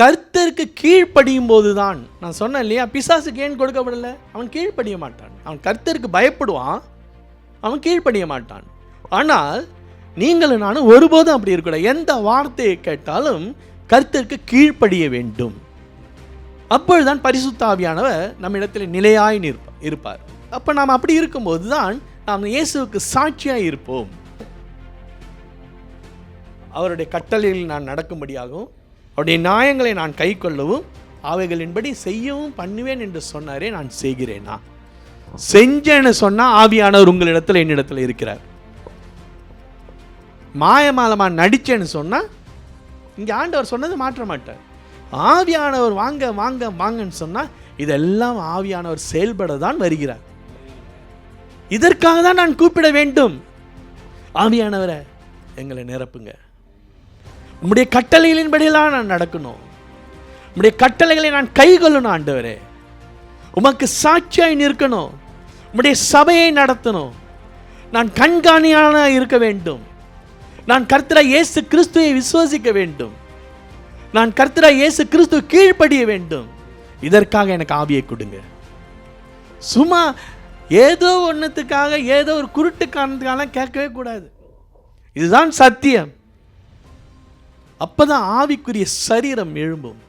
கர்த்தருக்கு கீழ்ப்படியும் போது தான் நான் சொன்னேன் இல்லையா பிசாசுக்கு ஏன் கொடுக்கப்படலை? அவன் கீழ்ப்படிய மாட்டான். அவன் கர்த்தருக்கு பயப்படுவான் அவன் கீழ்ப்படிய மாட்டான். ஆனால் நீங்களும் நானும் ஒருபோதும் அப்படி இருக்கக்கூடாது. எந்த வார்த்தையை கேட்டாலும் கர்த்தருக்கு கீழ்ப்படிய வேண்டும். அப்பொழுதுதான் பரிசுத்தாவியானவர் நம்ம இடத்துல நிலையாய் நிற்ப இருப்பார். அப்போ நாம் அப்படி இருக்கும்போது தான் நாம் இயேசுவுக்கு சாட்சியாக இருப்போம். அவருடைய கட்டளையில் நான் நடக்கும்படியாகவும் அவருடைய நியாயங்களை நான் கைக்கொள்ளவும் அவைகளின்படி செய்யவும் பண்ணுவேன் என்று சொன்னாரே நான் செய்கிறேனா? செஞ்சேன்னு சொன்னால் ஆவியானவர் உங்களிடத்தில் என்னிடத்தில் இருக்கிறார். மாயமாலமாக நடித்தேன்னு சொன்னால் இங்கே ஆண்டவர் சொன்னது மாற்ற மாட்டார். ஆவியானவர் வாங்க வாங்க வாங்கன்னு சொன்னால் இதெல்லாம் ஆவியானவர் செயல்பட தான் வருகிறார். இதற்காக தான் நான் கூப்பிட வேண்டும். ஆவியானவரை எங்களை நிரப்புங்க. உம்முடைய கட்டளைகளின்படியெல்லாம் நான் நடக்கணும். உம்முடைய கட்டளைகளை நான் கைகொள்ளணும் ஆண்டவரே. உமக்கு சாட்சியாய் நிற்கணும். உம்முடைய சபையை நடத்தணும். நான் கண்காணியான இருக்க வேண்டும். நான் கர்த்தரா இயேசு கிறிஸ்துவை விசுவாசிக்க வேண்டும். நான் கர்த்தரா இயேசு கிறிஸ்துவ கீழ்ப்படிய வேண்டும். இதற்காக எனக்கு ஆவியை கொடுங்க. சும்மா ஏதோ ஒன்றுத்துக்காக ஏதோ ஒரு குருட்டு காரணத்துக்காக கேட்கவே கூடாது. இதுதான் சத்தியம். அப்பதான் ஆவிக்குரிய சரீரம் எழும்பும்.